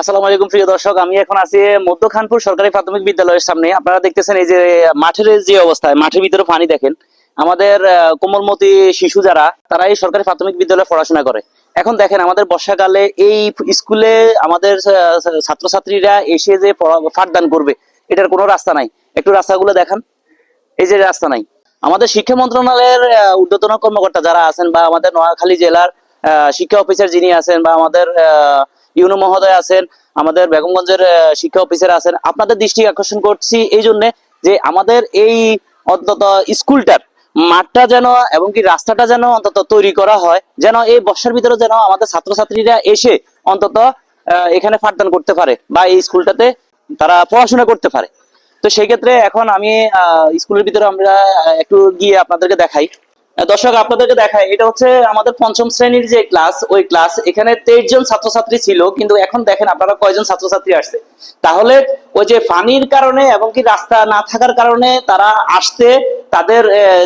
আসসালামু আলাইকুম প্রিয় দর্শক, আমি এখন আছি মধ্য খানপুর সরকারি প্রাথমিক বিদ্যালয়ের সামনে। আপনারা দেখতেছেন এই যে মাঠের যে অবস্থায় মাঠের ভিতরে পানি দেখেন। আমাদের কোমলমতি শিশু যারা তারা এই সরকারি প্রাথমিক বিদ্যালয়ে পড়াশোনা করে। এখন দেখেন আমাদের বর্ষাকালে এই স্কুলে আমাদের ছাত্রছাত্রীরা এসে যে পাঠদান করবে, এটার কোনো রাস্তা নাই। একটু রাস্তাগুলো দেখান। এই যে রাস্তা নাই। আমাদের শিক্ষা মন্ত্রণালয়ের ঊর্ধ্বতন কর্মকর্তা যারা আছেন বা আমাদের নোয়াখালী জেলার শিক্ষা অফিসার যিনি আছেন বা আমাদের ইউনো মহোদয় আছেন, আমাদের বেগমগঞ্জের শিক্ষা অফিসার আছেন, আপনাদের দৃষ্টি আকর্ষণ করছি এই জন্য যে আমাদের এই অন্তত স্কুলটার মাঠটা যেন এবং কি রাস্তাটা যেন অন্তত তৈরি করা হয়, যেন এই বর্ষার ভিতরে যেন আমাদের ছাত্রছাত্রীরা এসে অন্তত এখানে পাঠদান করতে পারে বা এই স্কুলটাতে তারা পড়াশোনা করতে পারে। তো সেই ক্ষেত্রে এখন আমি স্কুলের ভিতরে আমরা একটু গিয়ে আপনাদেরকে দেখাই। দর্শক, আপনাদেরকে দেখাই, এটা হচ্ছে আমাদের পঞ্চম শ্রেণির যে ক্লাস ওই ক্লাস এখানে তেইশ জন ছাত্রছাত্রী ছিল, কিন্তু এখন দেখেন আপনারা কয়জন ছাত্রছাত্রী আসছে। তাহলে ওই যে পানির কারণে এবং কি রাস্তা না থাকার কারণে তারা আসতে, তাদের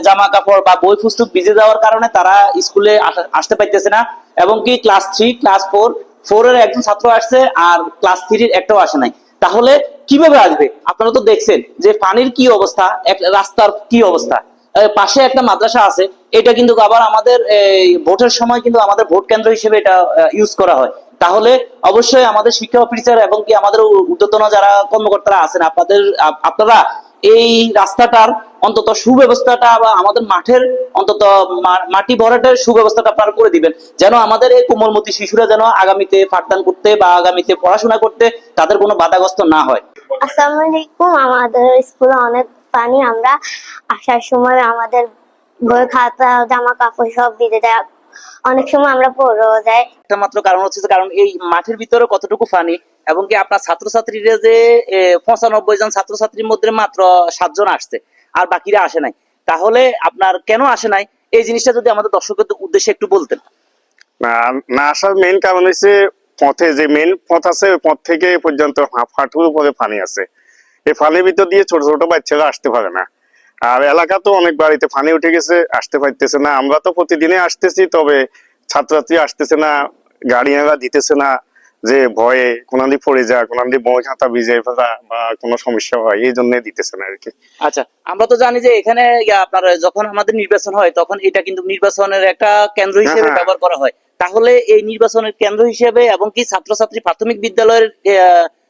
জামা কাপড় বা বই পুস্তক ভিজে যাওয়ার কারণে তারা স্কুলে আসতে পারতেছে না এবং কি class three class four four এর একজন ছাত্র আসছে আর ক্লাস থ্রির একটাও আসে নাই। তাহলে কীভাবে আসবে? আপনারা তো দেখছেন যে পানির কি অবস্থা, এক, রাস্তার কি অবস্থা? পাশে একটা মাদ্রাসা আছে। এটা কিন্তু আবার আমাদের ভোটের সময় কিন্তু আমাদের ভোট কেন্দ্র হিসেবে এটা ইউজ করা হয়। তাহলে অবশ্যই আমাদের শিক্ষা অফিসার এবং কি আমাদের ঊর্ধ্বতন যারা কর্মকর্তারা আছেন, আপনাদের আপনারা এই রাস্তাটার অন্তত সুব্যবস্থাটা বা আমাদের মাঠের অন্তত মাটি ভরাটের সুব্যবস্থাটা আপনারা করে দিবেন। যেন আমাদের এই কোমলমতি শিশুরা যেন আগামীতে পাঠদান করতে বা আগামীতে পড়াশোনা করতে তাদের কোনো বাধাগ্রস্ত না হয়। আসসালামু আলাইকুম। আমাদের স্কুলে অনেক পানি আমরা আসার সময় আমাদের বই খাতা জামা কাপড় সব ভিজে যায়। অনেক সময় আমরা পড়েও যাই। একটা মাত্র কারণ হচ্ছে কারণ এই মাঠের ভিতরে কতটুকু পানি এবং কি আপনার ছাত্রছাত্রীরা যে পঁচানব্বই জন ছাত্রছাত্রীর মধ্যে মাত্র সাতজন আসছে আর বাকিরা আসে নাই। তাহলে আপনার কেন আসে নাই? এই জিনিসটা যদি আমাদের দর্শকদের উদ্দেশ্যে একটু বলতেন। না না আসার মেইন কারণ হচ্ছে পথে যে মেইন পথ আছে ওই পথ থেকে পর্যন্ত হাফ হাঁটুর উপরে পানি আছে। এই পানির ভিতর দিয়ে ছোট ছোট বাচ্চারা আসতে পারে না। আর এলাকা তো অনেক বাড়িতে পানি উঠে গেছে আসতে পারতেছে না। আমরা তো প্রতিদিনে আসতেছি তবে ছাত্রছাত্রী আসতেছে না গাড়িয়ানরা দিতেছে না যে ভয়ে কোন পড়ে যায় কোন বই খাতা ভিজে ফেলা বা কোনো সমস্যা হয় এই জন্য দিতেছে না আর কি আচ্ছা আমরা তো জানি যে এখানে আপনার যখন আমাদের নির্বাচন হয় তখন এটা কিন্তু নির্বাচনের একটা কেন্দ্র হিসেবে হ্যাঁ। ব্যবহার করা হয়। তাহলে এই নির্বাচনের কেন্দ্র হিসেবে এবং কি ছাত্রছাত্রী প্রাথমিক বিদ্যালয়ের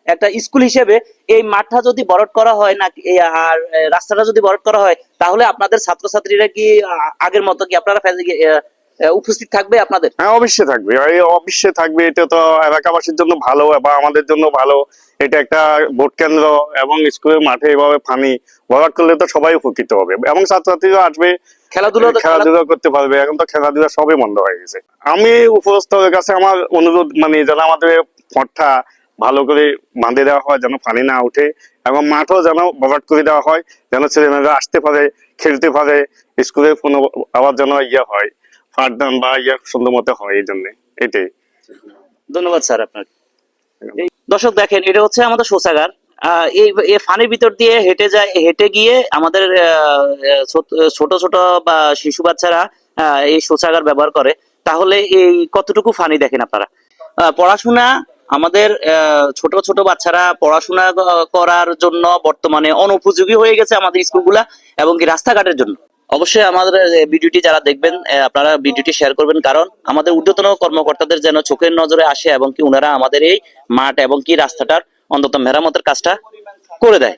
একটা স্কুল হিসেবে এই মাঠটা যদি বরট করা হয় না আর রাস্তাটা যদি বরট করা হয় তাহলে আপনাদের ছাত্রছাত্রীরা কি আগের মতো কি আপনারা উপস্থিত থাকবে আপনাদের? হ্যাঁ অবশ্যই থাকবে। অবশ্যই থাকবে। এটা তো এলাকাবাসীর জন্য ভালো বা আমাদের জন্য ভালো। এটা একটা ভোট কেন্দ্র এবং স্কুলের মাঠে এভাবে পানি ভরাট করলে তো সবাই উপকৃত হবে। এবং ছাত্রছাত্রীরা আসবে। খেলাধুলা খেলাধুলা করতে পারবে। এখন তো খেলাধুলা সবই বন্ধ হয়ে গেছে। আমি উপস্থদের কাছে আমার অনুরোধ মানে যেন আমাদের পথটা ভালো করে বাঁধে দেওয়া হয় যেন পানি না উঠে এবং মাঠও যেন ভরাট করে দেওয়া হয় যেন ছেলেমেয়েরা আসতে পারে খেলতে পারে স্কুলে কোনো আবার যেন ইয়ে হয় পাঠদান বা ইয়ে সুন্দর মতো হয় এই জন্য এটাই। ধন্যবাদ স্যার আপনাকে। দর্শক দেখেন এটা হচ্ছে আমাদের শৌচাগার। এই ফানির ভিতর দিয়ে হেঁটে যায় হেঁটে গিয়ে আমাদের ছোট- ছোট বা শিশু বাচ্চারা এই শৌচাগার ব্যবহার করে। তাহলে এই কতটুকু ফানি দেখেন আপনারা? পড়াশোনা আমাদের ছোট ছোট বাচ্চারা পড়াশোনা করার জন্য বর্তমানে অনুপযোগী হয়ে গেছে আমাদের স্কুলগুলা এবং কি রাস্তাঘাটের জন্য। অবশ্যই আমাদের ভিডিওটি যারা দেখবেন আপনারা ভিডিওটি শেয়ার করবেন কারণ আমাদের ঊর্ধ্বতন কর্মকর্তাদের যেন চোখের নজরে আসে এবং কি ওনারা আমাদের এই মাঠ এবং কি রাস্তাটার অন্তত মেরামতের কাজটা করে দেয়।